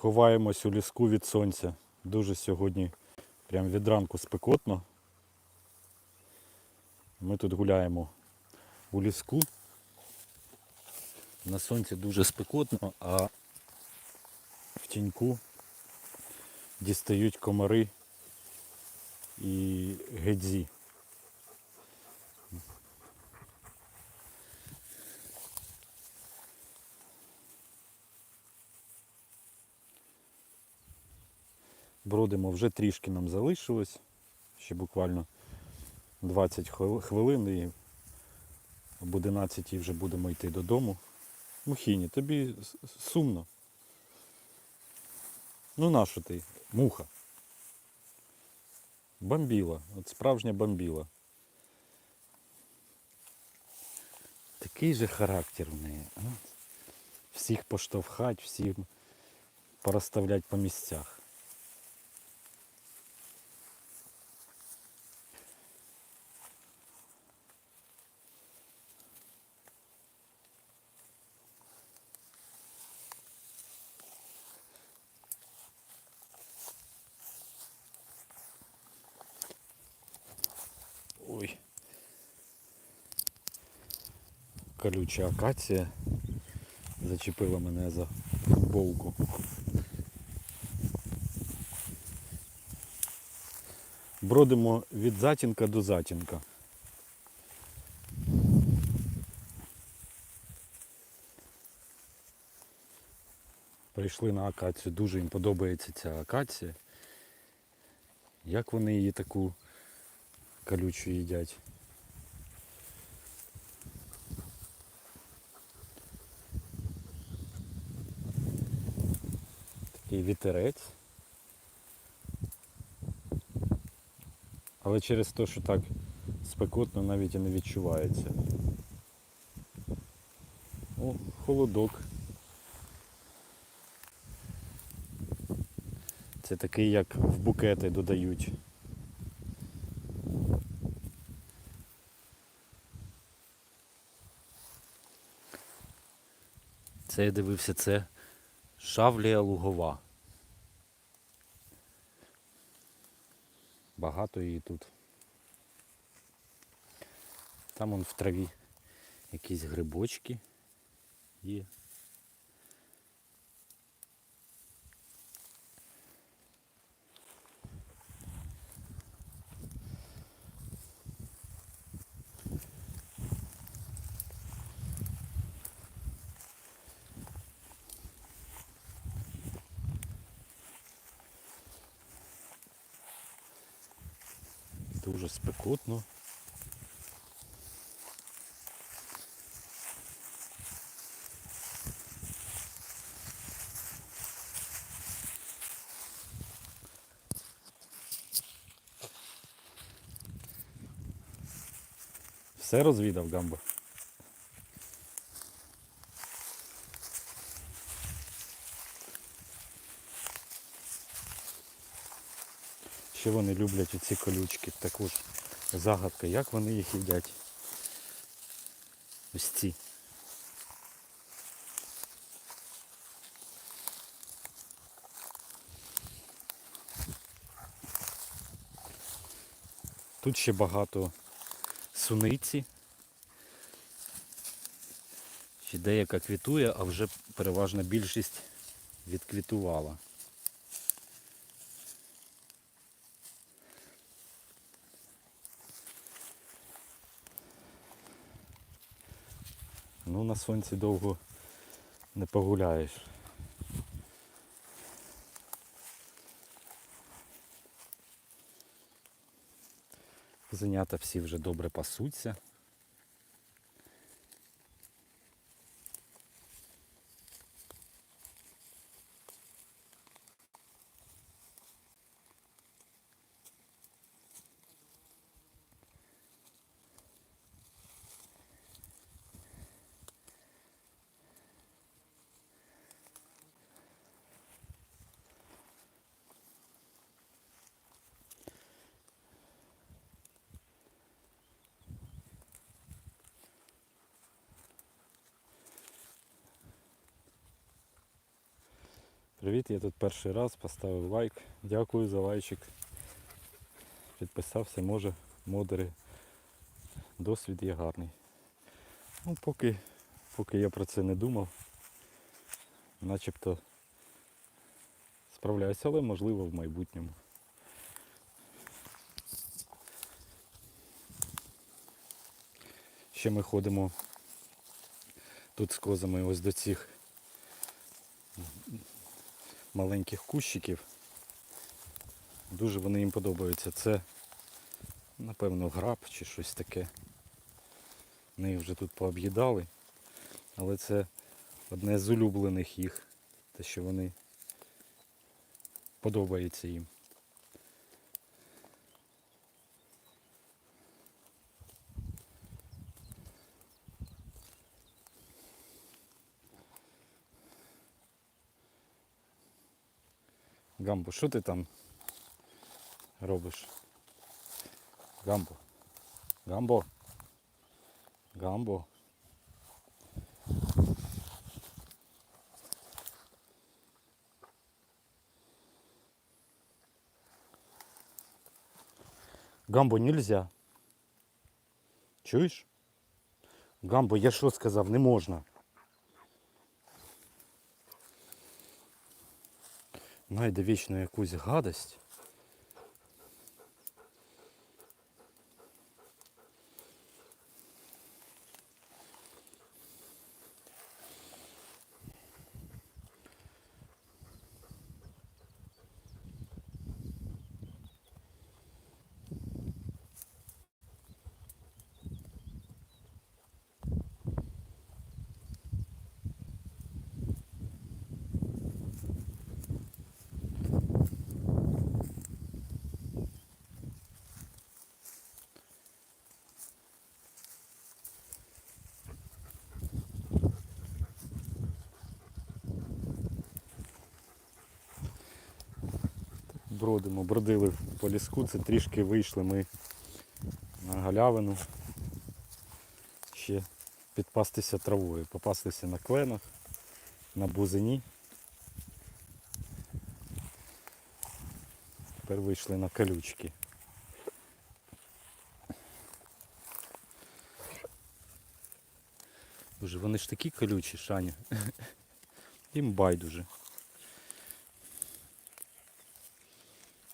Ховаємось у ліску від сонця. Дуже сьогодні прям від ранку спекотно. Ми тут гуляємо у ліску. На сонці дуже спекотно, а в тіньку дістають комари і гедзі. Бродимо вже трішки нам залишилось. Ще буквально 20 хвилин і об 11 вже будемо йти додому. Мухіні, тобі сумно. Ну нащо ти? Муха. Бомбіла. От справжня бомбіла. Такий же характер в неї. Всіх поштовхать, всіх порозставлять по місцях. Колюча акація зачепила мене за футболку. Бродимо від затінка до затінка. Прийшли на акацію, дуже їм подобається ця акація. Як вони її таку колючу їдять? Вітерець. Але через те, що так спекотно навіть і не відчувається. О, холодок. Це такий, як в букети додають. Це я дивився, це шавлія лугова. Багато її тут. Там он в траві якісь грибочки є. Дуже спекотно. Все розвідав гамбо. Ще вони люблять оці колючки. Також загадка, як вони їх їдять. Ось ці. Тут ще багато суниці. Ще деяка квітує, а вже переважна більшість відквітувала. Ну на сонці довго не погуляєш. Зенята всі вже добре пасуться. Привіт, я тут перший раз поставив лайк. Дякую за лайчик. Підписався, може, модери. Досвід є гарний. Ну, поки, поки я про це не думав, начебто справляюся, але можливо в майбутньому. Ще ми ходимо тут з козами ось до цих маленьких кущиків. Дуже вони їм подобаються. Це, напевно, граб чи щось таке. Вони їх вже тут пооб'їдали. Але це одне з улюблених їх. Те, що вони подобається їм. Гамбо, що ти там робиш? Гамбо. Гамбо. Гамбо. Гамбо нельзя. Чуєш? Гамбо, я що сказав, не можна. Найде вічно якусь гадость. Бродимо, бродили по ліску, це трішки вийшли ми на галявину. Ще підпастися травою, попастися на кленах, на бузині. Тепер вийшли на колючки. Боже, вони ж такі колючі, Шаня. Їм байдуже.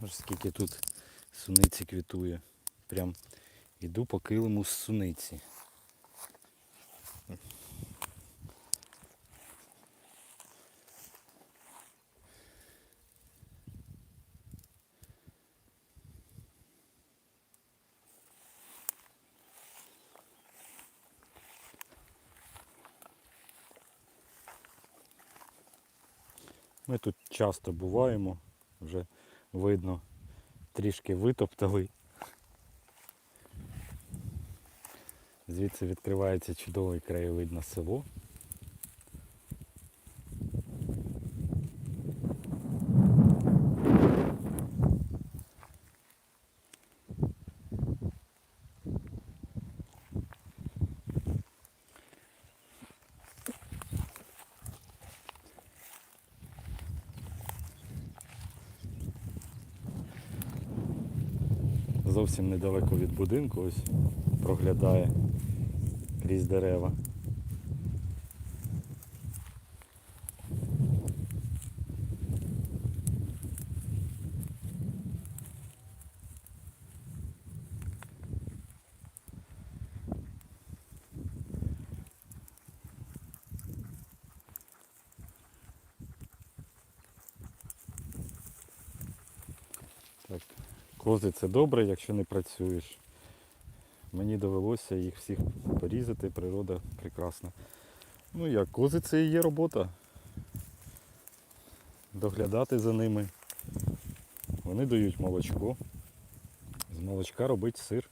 Ось скільки тут суниці квітує. Прям іду по килиму з суниці. Ми тут часто буваємо, вже видно, трішки витоптали. Звідси відкривається чудовий краєвид на село. зовсім недалеко від будинку, ось проглядає крізь дерева. Так кози це добре, якщо не працюєш. Мені довелося їх всіх порізати, природа прекрасна. Ну як, кози це і є робота. Доглядати за ними. Вони дають молочко. З молочка робить сир.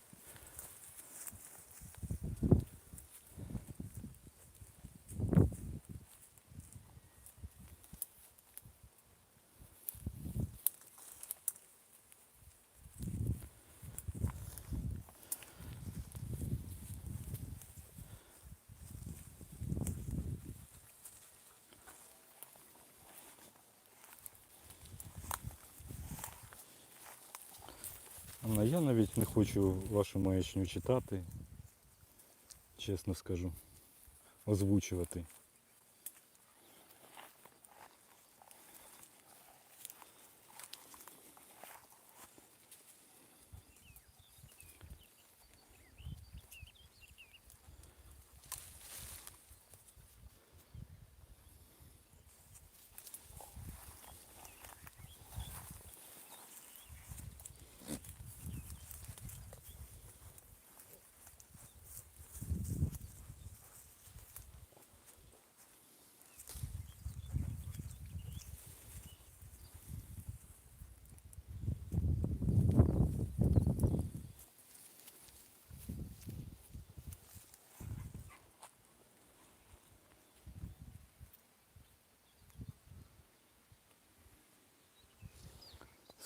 Анна, я навіть не хочу вашу маячню читати, чесно скажу, озвучувати.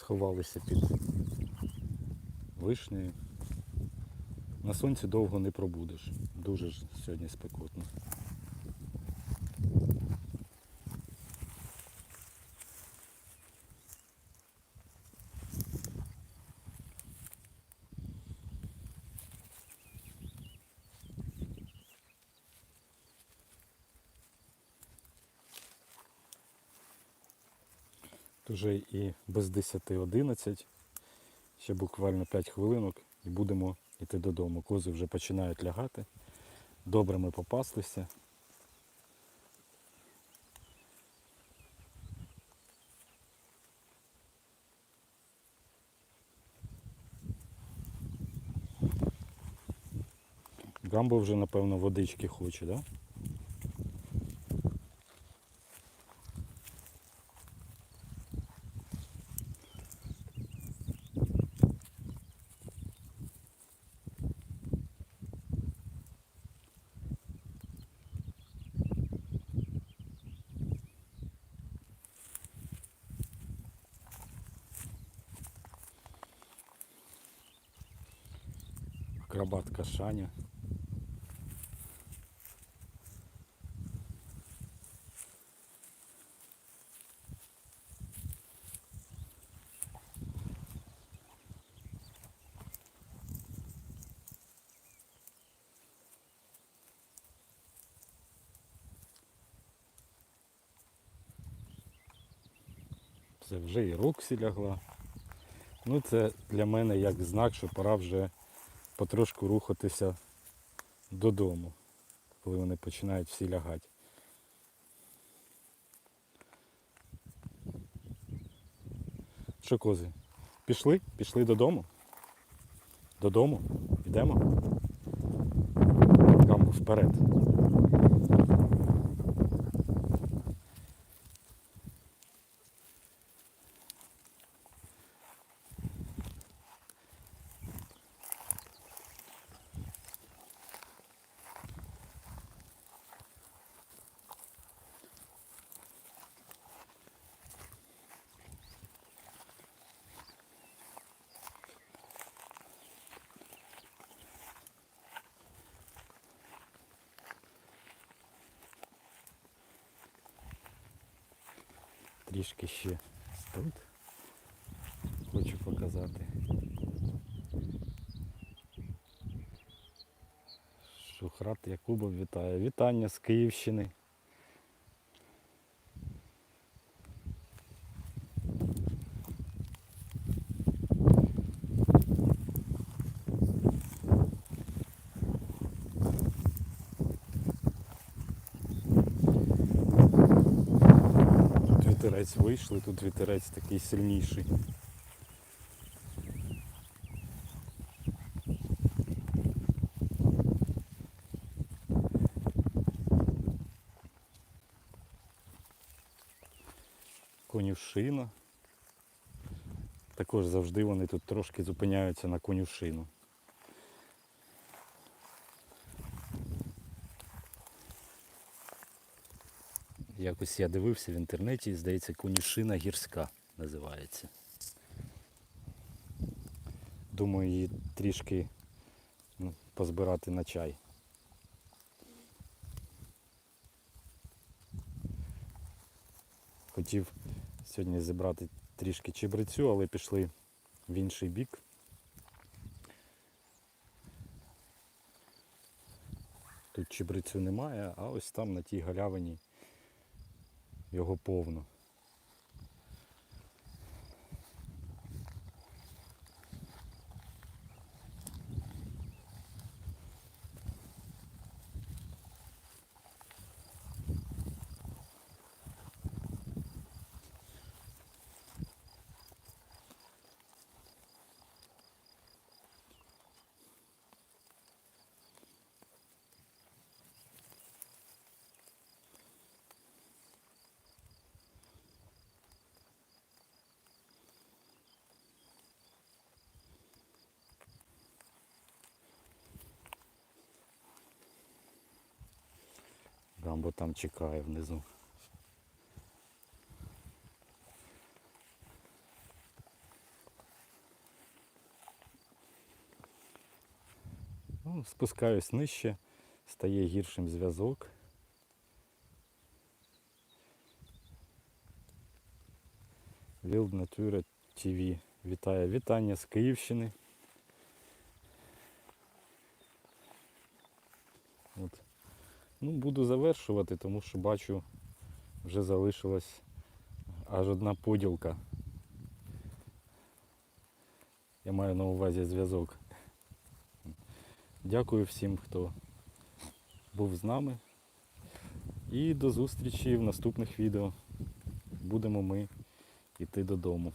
Сховалися під вишнею. На сонці довго не пробудеш. Дуже ж сьогодні спекотно. Уже і без 10-11, ще буквально 5 хвилинок і будемо йти додому. Кози вже починають лягати. Добре ми попаслися. Гамбо вже, напевно, водички хоче, так? Да? Акробатка Шаня. Це вже і Роксі лягла. Ну це для мене як знак, що пора вже потрошку рухатися додому, коли вони починають всі лягати. Що, кози? Пішли? Пішли додому? Додому? Йдемо? Там вперед. Трішки ще тут. Хочу показати. Шухрат Якубов вітає. Вітання з Київщини. вітерець вийшли, тут вітерець такий сильніший. Конюшина. Також завжди вони тут трошки зупиняються на конюшину. Якось я дивився в інтернеті, здається, конюшина гірська називається. Думаю, її трішки ну, позбирати на чай. Хотів сьогодні зібрати трішки чебрецю, але пішли в інший бік. Тут чебрецю немає, а ось там на тій галявині його повно. Гамбо там чекає внизу. Ну, спускаюсь нижче, стає гіршим зв'язок. Wild Nature TV вітає вітання з Київщини. От. Ну, буду завершувати, тому що бачу, вже залишилась аж одна поділка. Я маю на увазі зв'язок. Дякую всім, хто був з нами. І до зустрічі в наступних відео. Будемо ми йти додому.